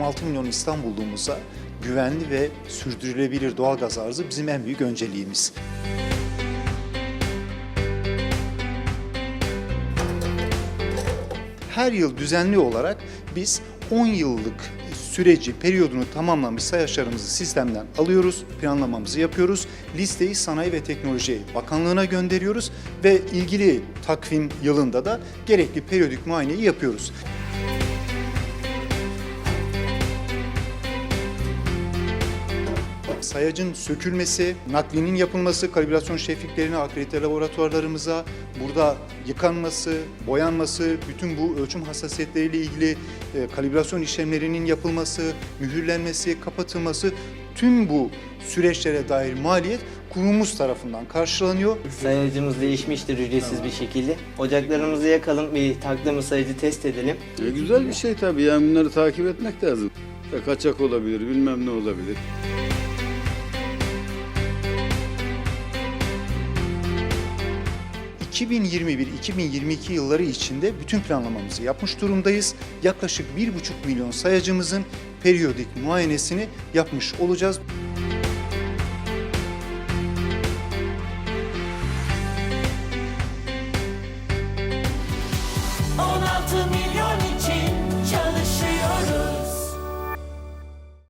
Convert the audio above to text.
16 milyon İstanbullumuza güvenli ve sürdürülebilir doğalgaz arzı bizim en büyük önceliğimiz. Her yıl düzenli olarak biz 10 yıllık süreci, periyodunu tamamlamış sayaçlarımızı sistemden alıyoruz, planlamamızı yapıyoruz. Listeyi Sanayi ve Teknoloji Bakanlığı'na gönderiyoruz ve ilgili takvim yılında da gerekli periyodik muayeneyi yapıyoruz. Sayacın sökülmesi, naklinin yapılması, kalibrasyon şefliklerini akredite laboratuvarlarımıza, burada yıkanması, boyanması, bütün bu ölçüm hassasiyetleriyle ilgili e, kalibrasyon işlemlerinin yapılması, mühürlenmesi, kapatılması, tüm bu süreçlere dair maliyet kurumumuz tarafından karşılanıyor. Sayacımız değişmiştir ücretsiz bir şekilde. Ocaklarımızı yakalım, bir taktığımız sayacı test edelim. E, güzel bir şey tabii yani bunları takip etmek lazım. Ya kaçak olabilir, bilmem ne olabilir. ...2021-2022 yılları içinde bütün planlamamızı yapmış durumdayız. Yaklaşık 1,5 milyon sayacımızın periyodik muayenesini yapmış olacağız.